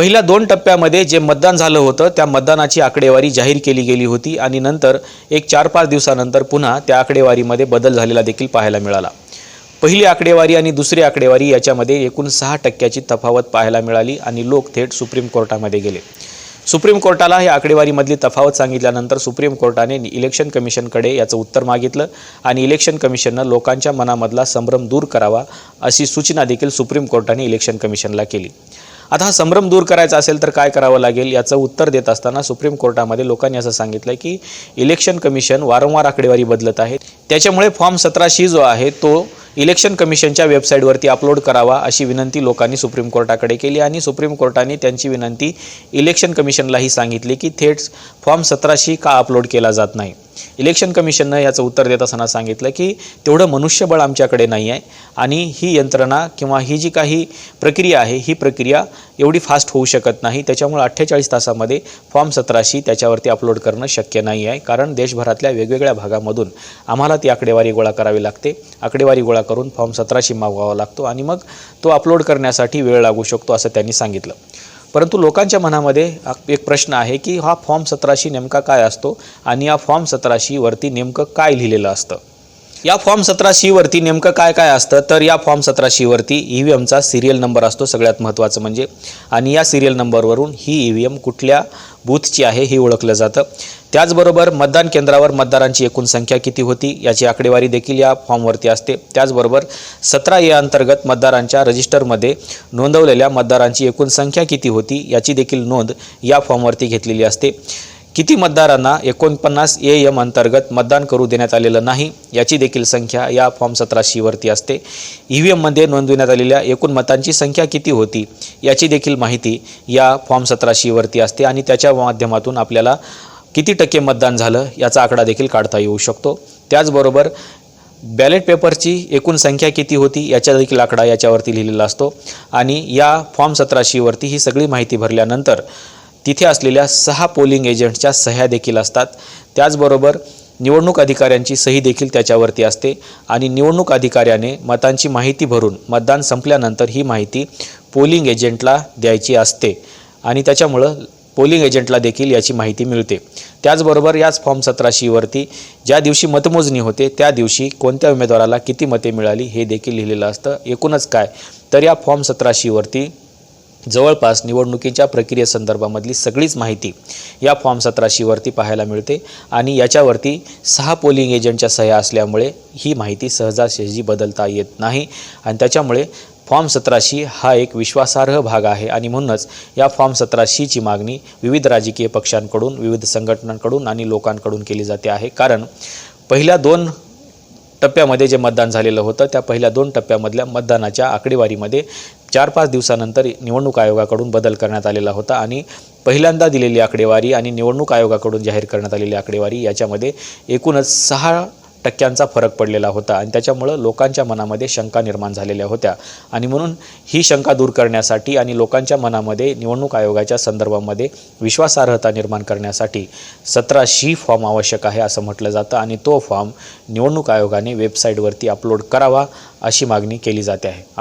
पहिल्या दोन टप्प्यामध्ये जे मतदान झालं होतं त्या मतदानाची आकडेवारी जाहीर केली गेली होती आणि नंतर एक चार पाच दिवसानंतर पुन्हा त्या आकडेवारीमध्ये बदल झालेला देखील पाहायला मिळाला. पहिली आकडेवारी आणि दुसरी आकडेवारी याच्यामध्ये एकूण सहा टक्क्याची तफावत पाहायला मिळाली आणि लोक थेट सुप्रीम कोर्टामध्ये गेले. सुप्रीम कोर्टाला ही आकडेवारीमधली तफावत सांगितल्यानंतर सुप्रीम कोर्टाने इलेक्शन कमिशनकडे याचं उत्तर मागितलं आणि इलेक्शन कमिशननं लोकांच्या मनामधला संभ्रम दूर करावा अशी सूचना देखील सुप्रीम कोर्टाने इलेक्शन कमिशनला केली. आता हा संभ्रम दूर करायचा असेल तर काय करावं लागेल याचं उत्तर देत असताना सुप्रीम कोर्टामध्ये लोकांनी असं सांगितलं की इलेक्शन कमिशन वारंवार आकडेवारी बदलत आहे. त्याच्यामुळे फॉर्म सतराशी जो आहे तो इलेक्शन कमिशनच्या वेबसाईटवरती अपलोड करावा अशी विनंती लोकांनी सुप्रीम कोर्टाकडे केली आणि सुप्रीम कोर्टाने त्यांची विनंती इलेक्शन कमिशनलाही सांगितली की थेट फॉर्म सतराशी का अपलोड केला जात नाही. इलेक्शन कमिशननं याचं उत्तर देत असताना सांगितलं की तेवढं मनुष्यबळ आमच्याकडे नाही आहे आणि ही यंत्रणा किंवा ही जी काही प्रक्रिया आहे ही प्रक्रिया एवढी फास्ट होऊ शकत नाही. त्याच्यामुळे अठ्ठेचाळीस तासामध्ये फॉर्म सतराशी त्याच्यावरती अपलोड करणं शक्य नाही आहे. कारण देशभरातल्या वेगवेगळ्या भागामधून आम्हाला ती आकडेवारी गोळा करावी लागते. आकडेवारी गोळा करून फॉर्म सतराशी मागवावा लागतो आणि मग तो अपलोड करण्यासाठी वेळ लागू शकतो असं त्यांनी सांगितलं. परंतु लोकांच्या मनामध्ये एक प्रश्न आहे की हा फॉर्म सतराशी नेमका काय असतो आणि या फॉर्म सतराशीवरती नेमकं काय लिहिलेलं असतं? या फॉर्म सतराशीवरती नेमकं काय काय असतं? तर या फॉर्म सतराशीवरती ई व्ही एमचा सिरियल नंबर असतो सगळ्यात महत्त्वाचं म्हणजे. आणि या सिरियल नंबरवरून ही ई व्ही एम कुठल्या बूथची आहे हे ओळखलं जातं. त्याचबरोबर मतदान केंद्रावर मतदारांची एकूण संख्या किती होती याची आकडेवारी देखील या फॉर्मवरती असते. त्याचबरोबर सतरा या अंतर्गत मतदारांच्या रजिस्टरमध्ये नोंदवलेल्या मतदारांची एकूण संख्या किती होती याची देखील नोंद या फॉर्मवरती घेतलेली असते. किती मतदारांना एकोणपन्नास ए एम अंतर्गत मतदान करू देण्यात आलेलं नाही याची देखील संख्या या फॉर्म सतराशीवरती असते. ई व्ही एममध्ये नोंदविण्यात आलेल्या एकूण मतांची संख्या किती होती याची देखील माहिती या फॉर्म सतराशीवरती असते आणि त्याच्या माध्यमातून आपल्याला किती टक्के मतदान झालं याचा आकडा देखील काढता येऊ शकतो. त्याचबरोबर बॅलेट पेपरची एकूण संख्या किती होती याचा देखील आकडा याच्यावरती लिहिलेला असतो. आणि या फॉर्म सतराशीवरती ही सगळी माहिती भरल्यानंतर तिथे असलेल्या सहा पोलिंग एजंटच्या सह्या देखील असतात. त्याचबरोबर निवडणूक अधिकाऱ्यांची सही देखील त्याच्यावरती असते. आणि निवडणूक अधिकाऱ्याने मतांची माहिती भरून मतदान संपल्यानंतर ही माहिती पोलिंग एजंटला द्यायची असते. आणि त्याच्यामुळं पोलिंग एजंटला देखील याची माहिती मिळते. त्याचबरोबर याच फॉर्म सतराशीवरती ज्या दिवशी मतमोजणी होते त्या दिवशी कोणत्या उमेदवाराला किती मते मिळाली हे देखील लिहिलेलं असतं. एकूणच काय? तर या फॉर्म सतराशीवरती जवळपास निवडणुकीच्या प्रक्रियेसंदर्भामधली सगळीच माहिती या फॉर्म सतराशीवरती पाहायला मिळते आणि याच्यावरती सहा पोलिंग एजंटच्या सह्या असल्यामुळे ही माहिती सहजासहजी बदलता येत नाही आणि त्याच्यामुळे फॉर्म सतराशी हा एक विश्वासार्ह भाग आहे आणि म्हणूनच या फॉर्म सतराशीची मागणी विविध राजकीय पक्षांकडून विविध संघटनांकडून आणि लोकांकडून केली जाते आहे. कारण पहिल्या दोन टप्प्यामध्ये जे मतदान झालेलं होतं त्या पहिल्या दोन टप्प्यामधल्या मतदानाच्या आकडेवारीमध्ये चार पाच दिवसानंतर निवडणूक आयोगाकडून बदल करण्यात आलेला होता आणि पहिल्यांदा दिलेली आकडेवारी आणि निवडणूक आयोगाकडून जाहीर करण्यात आलेली आकडेवारी याच्यामध्ये एकूणच सहा टक्क्यांचा फरक पडलेला होता आणि त्याच्यामुळं लोकांच्या मनामध्ये शंका निर्माण झालेल्या होत्या. आणि म्हणून ही शंका दूर करण्यासाठी आणि लोकांच्या मनामध्ये निवडणूक आयोगाच्या संदर्भामध्ये विश्वासार्हता निर्माण करण्यासाठी सतरा शी फॉर्म आवश्यक आहे असं म्हटलं जातं आणि तो फॉर्म निवडणूक आयोगाने वेबसाईटवरती अपलोड करावा अशी मागणी केली जाते आहे. आप